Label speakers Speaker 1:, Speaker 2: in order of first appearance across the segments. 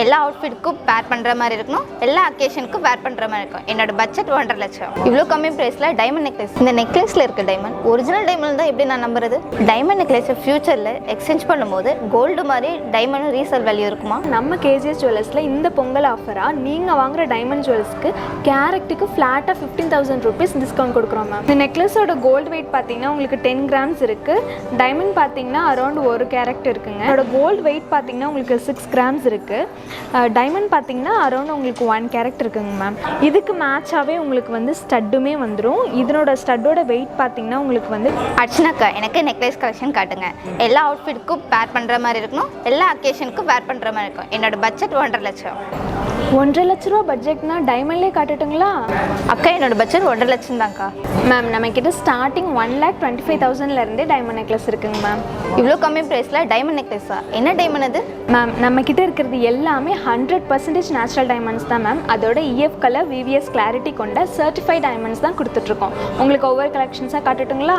Speaker 1: எல்லா அவுட்ஃபிட்க்கும் பேர் பண்ணுற மாதிரி இருக்கணும். எல்லா அக்கேஷனுக்கும் பேர் பண்ணுற மாதிரி இருக்கும் என்னோட பட்ஜெட் ஒன்றரை லட்சம். இவ்வளோ கம்மி ப்ரைஸில் டைமண்ட் நெக்லஸ் இந்த நெக்லஸில் இருக்க டைமண்ட் ஒரிஜினல் டைமண்ட் தான் எப்படி நான் நம்புறது? டைமண்ட் நெக்லஸ் ஃபியூச்சரில் எக்ஸ்சேஞ்ச் பண்ணும்போது கோல்டு மாதிரி டைமண்ட் ரீசேல் வேல்யூ இருக்குமா?
Speaker 2: நம்ம கேஜிஎஸ் ஜுவல்லர்ஸில் இந்த பொங்கல் ஆஃபராக நீங்கள் வாங்குற டைமண்ட் ஜுவல்ஸ்க்கு கேரக்ட்டுக்கு ஃப்ளாட்டாக ஃபிஃப்டீன் தௌசண்ட் ருபீஸ் டிஸ்கவுண்ட் கொடுக்குறோம் மேம் இந்த நெக்லஸோட கோல்டு வெயிட் பார்த்தீங்கன்னா உங்களுக்கு டென் கிராம்ஸ் இருக்குது டைமண்ட் பார்த்தீங்கன்னா அரௌண்ட் ஒரு கேரக்ட் இருக்குங்க. அதோட கோல்டு வெயிட் பார்த்தீங்கன்னா உங்களுக்கு சிக்ஸ் கிராம்ஸ் இருக்குது டைமண்ட் பார்த்தீங்கன்னா அரௌண்ட் உங்களுக்கு ஒன் கேரட் இருக்குங்க மேம் இதுக்கு மேட்சாகவே உங்களுக்கு வந்து ஸ்டட்டுமே வந்துடும் இதனோட ஸ்டட்டோட வெயிட் பார்த்தீங்கன்னா உங்களுக்கு வந்து
Speaker 1: அர்ச்சனாக்கா எனக்கு நெக்லஸ் கலெக்ஷன் காட்டுங்க. எல்லா அவுட்ஃபிட்க்கும் பேர் பண்ணுற மாதிரி இருக்கணும். எல்லா அக்கேஷனுக்கும் பேர் பண்ணுற மாதிரி இருக்கும் என்னோட பட்ஜெட் ஒன்றரை லட்சம்.
Speaker 2: ஒன்றரை லட்ச ரூபா பட்ஜெட்னா டைமண்ட்லேயே காட்டட்டுங்களா?
Speaker 1: அக்கா என்னோட பட்ஜெட் ஒன்றரை லட்சம் தான்க்கா.
Speaker 2: மேம் நம்மக்கிட்ட starting one lakh twenty five தௌசண்ட்லேருந்தே diamond necklace இருக்குங்க மேம்
Speaker 1: இவ்வளோ கம்மி ப்ரைஸில் டைமண்ட் நெக்லஸா என்ன டைமண்ட் அது?
Speaker 2: மேம் நம்மக்கிட்ட இருக்கிறது எல்லாமே ஹண்ட்ரட் பர்சன்டேஜ் நேச்சுரல் டைமண்ட்ஸ் தான் மேம் அதோட இஎஃப் கலர் விவிஎஸ் கிளாரிட்டி கொண்ட சர்டிஃபைட் டைமண்ட்ஸ் தான் கொடுத்துட்ருக்கோம். உங்களுக்கு ஒவ்வொரு கலெக்ஷன்ஸாக காட்டட்டுங்களா?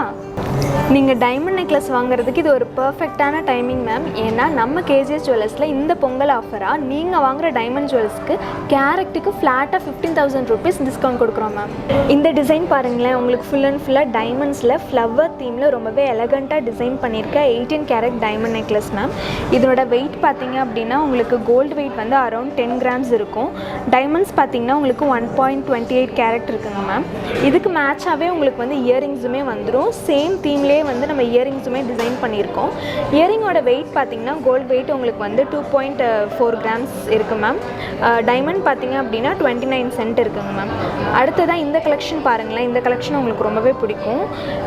Speaker 2: நீங்கள் டைமண்ட் நெக்லஸ் வாங்குறதுக்கு இது ஒரு பர்ஃபெக்டான டைமிங் மேம் ஏன்னா நம்ம கேஜிஎஸ் ஜுவல்லர்ஸில் இந்த பொங்கல் ஆஃபராக நீங்கள் வாங்குற டைமண்ட் ஜுவல்ஸ்க்கு கேரக்டுக்கு ஃப்ளாட்டாக ஃபிஃப்டீன் தௌசண்ட் ருபீஸ் டிஸ்கவுண்ட் கொடுக்குறோம் மேம் இந்த டிசைன் பாருங்களேன் உங்களுக்கு ஃபுல் அண்ட் ஃபுல்லாக டைமண்ட்ஸில் ஃப்ளவர் தீமில் ரொம்பவே எலகண்ட்டாக டிசைன் பண்ணியிருக்க eighteen carat diamond necklace ma'am இதனோட வெயிட் பார்த்தீங்க அப்படின்னா உங்களுக்கு கோல்டு வெயிட் வந்து அரௌண்ட் டென் கிராம்ஸ் இருக்கும். டைமண்ட்ஸ் பார்த்தீங்கன்னா உங்களுக்கு one point twenty eight carat இருக்குங்க மேம் இதுக்கு மேட்சாகவே உங்களுக்கு வந்து இயரிங்ஸுமே வந்துடும் சேம் தீம்லேயே வந்து நம்ம இயரிங்ஸுமே டிசைன் பண்ணியிருக்கோம். இயரிங்கோட வெயிட் பார்த்தீங்கன்னா கோல்டு வெயிட் உங்களுக்கு வந்து டூ பாயிண்ட் ஃபோர் கிராம்ஸ் இருக்குது மேம் டைமண்ட் பார்த்தீங்க அப்படின்னா டுவெண்ட்டி நைன் சென்ட் இருக்குங்க மேம் அடுத்ததாக இந்த கலெக்ஷன் பாருங்களேன். இந்த கலெக்ஷன் உங்களுக்கு ரொம்பவே பிடிக்கும்.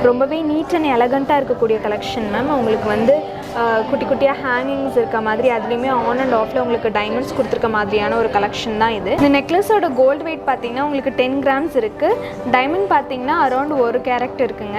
Speaker 2: ரொம்பவே நீட் அண்ட் எலகண்ட்டாக இருக்கக்கூடிய கலெக்ஷன் மேம் உங்களுக்கு வந்து uh, குட்டி குட்டியாக ஹேங்கிங்ஸ் இருக்க மாதிரி அதுலேயுமே ஆன் அண்ட் ஆஃபில் உங்களுக்கு டைமண்ட்ஸ் கொடுத்துருக்க மாதிரியான ஒரு கலெக்ஷன் தான் இது. இந்த நெக்லஸோட கோல்டு வெயிட் பார்த்தீங்கன்னா உங்களுக்கு டென் கிராம்ஸ் இருக்குது டைமண்ட் பார்த்தீங்கன்னா அரௌண்ட் ஒரு கேரக்ட் இருக்குங்க.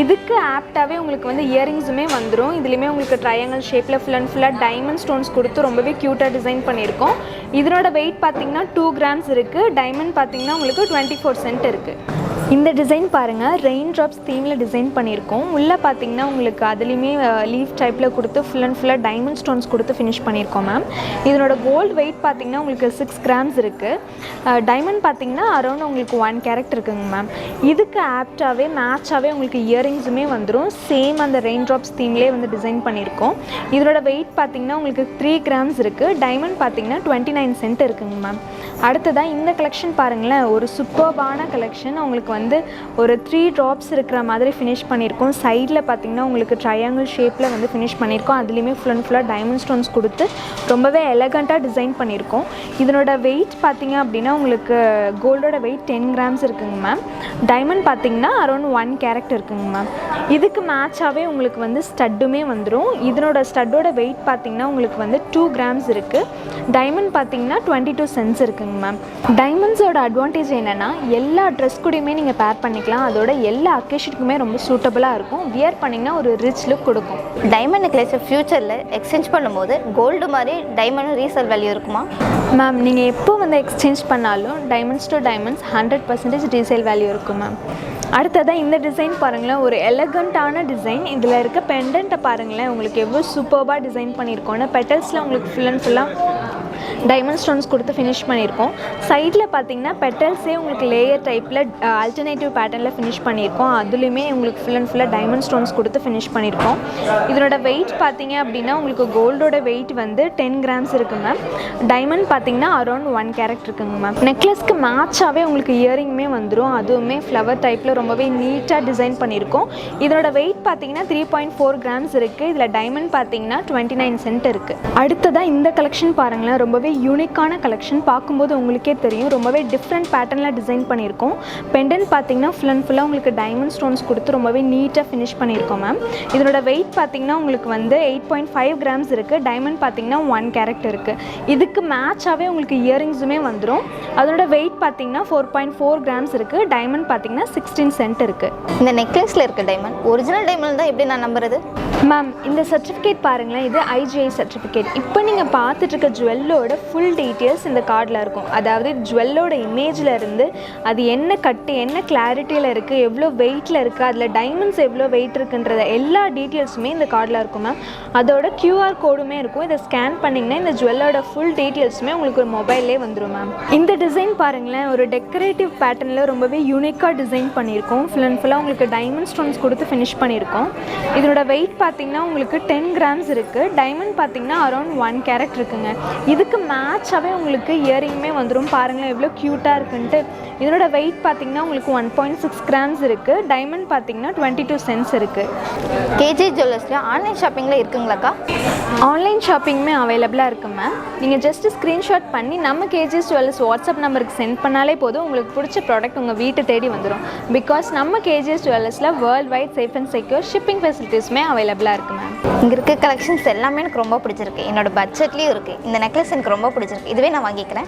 Speaker 2: இதுக்கு ஆப்டாகவே உங்களுக்கு வந்து இயரிங்ஸுமே வந்துடும் இதுலேயுமே உங்களுக்கு ட்ரையாங்கல் ஷேப்பில் ஃபுல் அண்ட் ஃபுல்லாக டைமண்ட் ஸ்டோன்ஸ் கொடுத்து ரொம்பவே க்யூட்டாக டிசைன் பண்ணியிருக்கோம். இதனோட வெயிட் பார்த்தீங்கன்னா டூ கிராம்ஸ் இருக்குது டைமண்ட் பார்த்தீங்கன்னா உங்களுக்கு டுவெண்ட்டி ஃபோர் சென்ட் இருக்குது இந்த டிசைன் பாருங்கள் ரெயின் ட்ராப்ஸ் தீமில் டிசைன் பண்ணியிருக்கோம். உள்ளே பார்த்தீங்கன்னா உங்களுக்கு அதுலேயுமே லீஃப் டைப்பில் கொடுத்து ஃபுல் அண்ட் ஃபுல்லாக டைமண்ட் ஸ்டோன்ஸ் கொடுத்து ஃபினிஷ் பண்ணியிருக்கோம் மேம் இதனோட கோல்டு வெயிட் பார்த்தீங்கன்னா உங்களுக்கு சிக்ஸ் கிராம்ஸ் இருக்குது டைமண்ட் பார்த்தீங்கன்னா அரௌண்ட் உங்களுக்கு ஒன் கேரக்ட் இருக்குங்க மேம் இதுக்கு ஆப்டாகவே மேட்சாகவே உங்களுக்கு இயரிங்ஸுமே வந்துடும் சேம் அந்த ரெயின் ட்ராப்ஸ் தீம்லேயே வந்து டிசைன் பண்ணியிருக்கோம். இதனோட வெயிட் பார்த்தீங்கன்னா உங்களுக்கு த்ரீ கிராம்ஸ் இருக்குது டைமண்ட் பார்த்தீங்கன்னா டுவெண்ட்டி நைன் சென்ட் இருக்குங்க மேம் அடுத்ததாக இந்த கலெக்ஷன் பாருங்களேன். ஒரு சூப்பர்பான கலெக்ஷன் உங்களுக்கு வந்து வந்து ஒரு த்ரீ ட்ராப்ஸ் இருக்கிற மாதிரி ஃபினிஷ் பண்ணியிருக்கோம். சைடில் பார்த்தீங்கன்னா உங்களுக்கு ட்ரையாங்கிள் ஷேப்பில் வந்து ஃபினிஷ் பண்ணியிருக்கோம். அதுலேயுமே ஃபுல் அண்ட் ஃபுல்லாக டைமண்ட் ஸ்டோன்ஸ் கொடுத்து ரொம்பவே எலகண்ட்டாக டிசைன் பண்ணியிருக்கோம். இதனோட வெயிட் பார்த்தீங்க அப்படின்னா உங்களுக்கு கோல்டோட வெயிட் டென் கிராம்ஸ் இருக்குங்க மேம் டைமண்ட் பார்த்தீங்கன்னா அரௌண்ட் ஒன் கேரக்ட் இருக்குங்க மேம் இதுக்கு மேட்சாகவே உங்களுக்கு வந்து ஸ்டட்டுமே வந்துடும் இதனோட ஸ்டட்டோட வெயிட் பார்த்தீங்கன்னா உங்களுக்கு வந்து டூ கிராம்ஸ் இருக்குது டைமண்ட் பார்த்தீங்கன்னா டுவெண்ட்டி டூ சென்ஸ் இருக்குங்க மேம் டைமண்ட்ஸோட அட்வான்டேஜ் என்னென்னா எல்லா ட்ரெஸ் கூடயுமே நீங்கள் பேர் பண்ணிக்கலாம். அதோட எல்லா அக்கேஷனுக்குமே ரொம்ப சூட்டபுளாக இருக்கும். வியர் பண்ணிங்கன்னா ஒரு ரிச் லுக் கொடுக்கும்.
Speaker 1: டைமண்ட் நெக்லஸ் ஃபியூச்சரில் எக்ஸ்சேஞ்ச் பண்ணும்போது கோல்டு மாதிரி டைமண்ட் ரீசேல் வேல்யூ இருக்குமா?
Speaker 2: மேம் நீங்கள் எப்போ வந்து எக்ஸ்சேஞ்ச் பண்ணாலும் diamonds to diamonds hundred percentage resale value இருக்கும் மேம் அடுத்ததாக இந்த டிசைன் பாருங்களேன். ஒரு எலகண்ட்டான டிசைன் இதில் இருக்க பெண்டன்ட்டை பாருங்களேன். உங்களுக்கு எவ்வளோ சூப்பர்பாக டிசைன் பண்ணியிருக்கோன்னு பெட்டல்ஸில் உங்களுக்கு ஃபுல் அண்ட் ஃபுல்லாக டைமண்ட் ஸ்டோன்ஸ் கொடுத்து ஃபினிஷ் பண்ணியிருக்கோம். சைடில் பார்த்தீங்கன்னா பெட்டல்ஸே உங்களுக்கு லேயர் டைப்பில் அல்டர்னேட்டிவ் பேட்டர்னில் ஃபினிஷ் பண்ணியிருக்கோம். அதுலேயுமே உங்களுக்கு ஃபுல் அண்ட் ஃபுல்லாக டைமண்ட் ஸ்டோன்ஸ் கொடுத்து ஃபினிஷ் பண்ணியிருக்கோம். இதனோட வெயிட் பார்த்தீங்க அப்படின்னா உங்களுக்கு கோல்டோட வெயிட் வந்து டென் கிராம்ஸ் இருக்குங்க மேம் டைமண்ட் பார்த்தீங்கன்னா அரௌண்ட் ஒன் கேரட் இருக்குங்க மேம் நெக்லஸ்க்கு மேட்சாகவே உங்களுக்கு இயரிங்குமே வந்துடும் அதுவுமே ஃப்ளவர் டைப்பில் ரொம்பவே நீட்டாக டிசைன் பண்ணியிருக்கோம். இதனோட வெயிட் பார்த்தீங்கன்னா த்ரீ பாயிண்ட் ஃபோர் கிராம்ஸ் இருக்குது இதில் டைமண்ட் பார்த்தீங்கன்னா டுவெண்ட்டி நைன் சென்ட் இருக்குது அடுத்ததாக இந்த கலெக்ஷன் பாருங்களேன். ரொம்பவே யூனிக்கான கலெக்ஷன் பார்க்கும்போது உங்களுக்கே தெரியும். ரொம்பவே டிஃப்ரெண்ட் பேட்டர்னில் டிசைன் பண்ணியிருக்கோம். பெண்டன்ட் பார்த்தீங்கன்னா ஃபுல் அண்ட் ஃபுல்லாக உங்களுக்கு டைமண்ட் ஸ்டோன்ஸ் கொடுத்து ரொம்பவே நீட்டாக ஃபினிஷ் பண்ணியிருக்கோம் மேம் இதனோட வெயிட் பார்த்தீங்கன்னா உங்களுக்கு வந்து எயிட் பாயிண்ட் ஃபைவ் கிராம்ஸ் இருக்குது டைமண்ட் பார்த்தீங்கன்னா ஒன் கேரட் இருக்குது இதுக்கு மேட்சாகவே உங்களுக்கு இயரிங்ஸுமே வந்துடும் அதனோட வெயிட் பார்த்தீங்கன்னா ஃபோர் பாயிண்ட் ஃபோர் கிராம்ஸ் இருக்குது டைமண்ட் பார்த்தீங்கன்னா சிக்ஸ்டீன் சென்ட் இருக்குது
Speaker 1: இந்த நெக்லஸில் இருக்க டைமண்ட் ஒரிஜினல் டைமண்ட் தான் எப்படி நான் நம்புறது?
Speaker 2: மேம் இந்த சர்டிஃபிகேட் பாருங்களேன். இது ஐஜிஐ சர்டிஃபிகேட் இப்போ நீங்கள் பார்த்துட்டு இருக்க ஜுவல்லோட ஃபுல் டீட்டெயில்ஸ் இந்த கார்டில் இருக்கும். அதாவது ஜுவல்லோட இமேஜில் இருந்து அது என்ன கட்டு என்ன கிளாரிட்டியில் இருக்குது எவ்வளோ வெயிட்டில் இருக்குது அதில் டைமண்ட்ஸ் எவ்வளோ வெயிட் இருக்குன்றத எல்லா டீட்டெயில்ஸுமே இந்த கார்டில் இருக்கும் மேம் அதோட க்யூஆர் கோடுமே இருக்கும். இதை ஸ்கேன் பண்ணிங்கன்னா இந்த ஜுவல்லோட ஃபுல் டீட்டெயில்ஸுமே உங்களுக்கு ஒரு மொபைல்லே வந்துடும் மேம் இந்த டிசைன் பாருங்களேன் ஒரு டெக்கரேட்டிவ் பேட்டர்னில் ரொம்பவே யூனிக்காக டிசைன் பண்ணியிருக்கோம். ஃபுல் அண்ட் ஃபுல்லாக உங்களுக்கு டைமண்ட் ஸ்டோன்ஸ் கொடுத்து ஃபினிஷ் பண்ணியிருக்கோம். இதனோட வெயிட் பார்த்தீங்கன்னா உங்களுக்கு டென் கிராம்ஸ் இருக்குது டைமண்ட் பார்த்தீங்கன்னா அரௌண்ட் ஒன் கேரட் இருக்குங்க. இதுக்கு மேட்சாகவே உங்களுக்கு இயரிங்குமே வந்துடும் பாருங்களேன் எவ்வளோ க்யூட்டாக இருக்குன்ட்டு. இதனோட வெயிட் பார்த்தீங்கன்னா உங்களுக்கு ஒன் பாயிண்ட் சிக்ஸ் கிராம்ஸ் இருக்குது டைமண்ட் பார்த்தீங்கன்னா டுவெண்ட்டி டூ சென்ஸ் இருக்குது
Speaker 1: கேஜே ஜுவல்லர்ஸில் ஆன்லைன் ஷாப்பிங்கில் இருக்குங்களாக்கா?
Speaker 2: ஆன்லைன் ஷாப்பிங்குமே அவைலபிளாக இருக்குது மேம் நீங்கள் ஜஸ்ட் ஸ்க்ரீன்ஷாட் பண்ணி நம்ம கேஜிஎஸ் ஜுவல்லர்ஸ் வாட்ஸ்அப் நம்பருக்கு சென்ட் பண்ணாலே போதும். உங்களுக்கு பிடிச்ச ப்ராடக்ட் உங்கள் வீட்டு தேடி வந்துடும் பிகாஸ் நம்ம KGS ஜுவல்லர்ஸில் world wide safe and secure shipping ஃபெசிலிட்டிஸுமே அவைலபிளாக இருக்குது மேம்
Speaker 1: இங்கே இருக்க கலெக்ஷன்ஸ் எல்லாமே எனக்கு ரொம்ப பிடிச்சிருக்கு. என்னோட பட்ஜெட்லேயும் இருக்குது இந்த நெக்லஸ் எனக்கு ரொம்ப பிடிச்சிருக்கு. இதுவே நான் வாங்கிக்கிறேன்.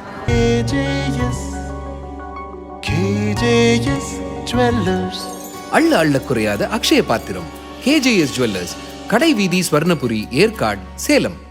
Speaker 3: அள்ள அள்ள குறையாத அக்ஷய பாத்திரம். கேஜேஎஸ் ஜுவல்லர்ஸ் கடை வீதி ஸ்வர்ணபுரி ஏற்காடு சேலம்.